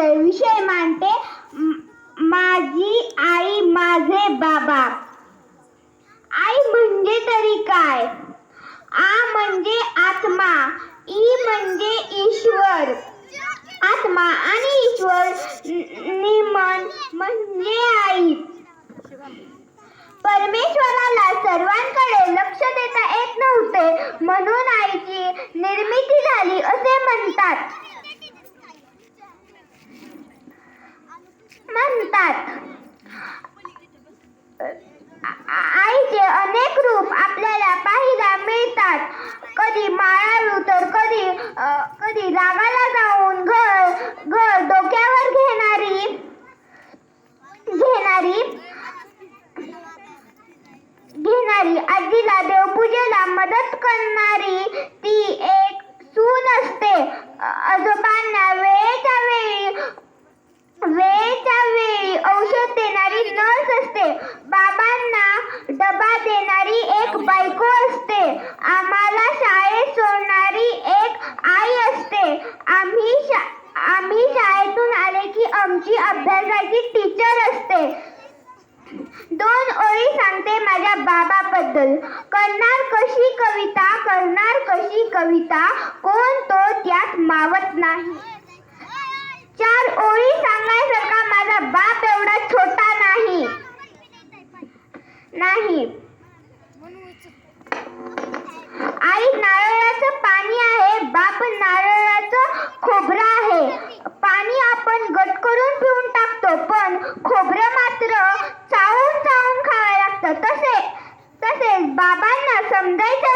विषय मांडते. माझी आई माझे बाबा. आई म्हणजे तरी काय? आ म्हणजे आत्मा. ई म्हणजे ईश्वर. आत्मा आणि ईश्वर निमन म्हणजे आई. परमेश्वराला सर्वांकडे लक्ष देता येत नव्हते. म्हणून आईची निर्मिती झाली असे म्हणतात. असतात आईचे अनेक रूप आपल्याला पाहायला मिळतात. कधी माळारू तर कधी कधी रागाला जाऊन घर घर डोक्यावर घेणारी घेणारी घेणारी आजीला देवपूजेला मदत करणारी ती एक सून असते. आजोबांना वेळ वेळेच्या वेळी औषध देणारी नर्स असते बाबांना डबा देणारी एक बायको असते. आम्हाला शाळेत सोडणारी एक आई असते. आम्ही शा आम्ही शाळेतून आले की आमची अभ्यासाची टीचर असते. दोन ओळी सांगते माझ्या बाबाबद्दल. करणार कशी कविता करणार कशी कविता कोण तो त्यात मावत नाही. नाही आई नारळाचं पाणी आहे. बाप नारळाचं खोबर आहे. पाणी आपण गट करून पिऊन टाकतो पण खोबरं मात्र चावून चावून खावं लागतं. तसे तसेच बाबांना समजायचं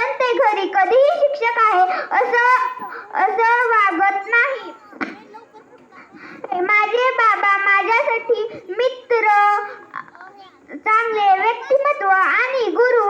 पण ते घरी कधीही शिक्षक आहे असं असं वागत नाही. माझे बाबा माझ्यासाठी मित्र चांगले व्यक्तिमत्व आणि गुरु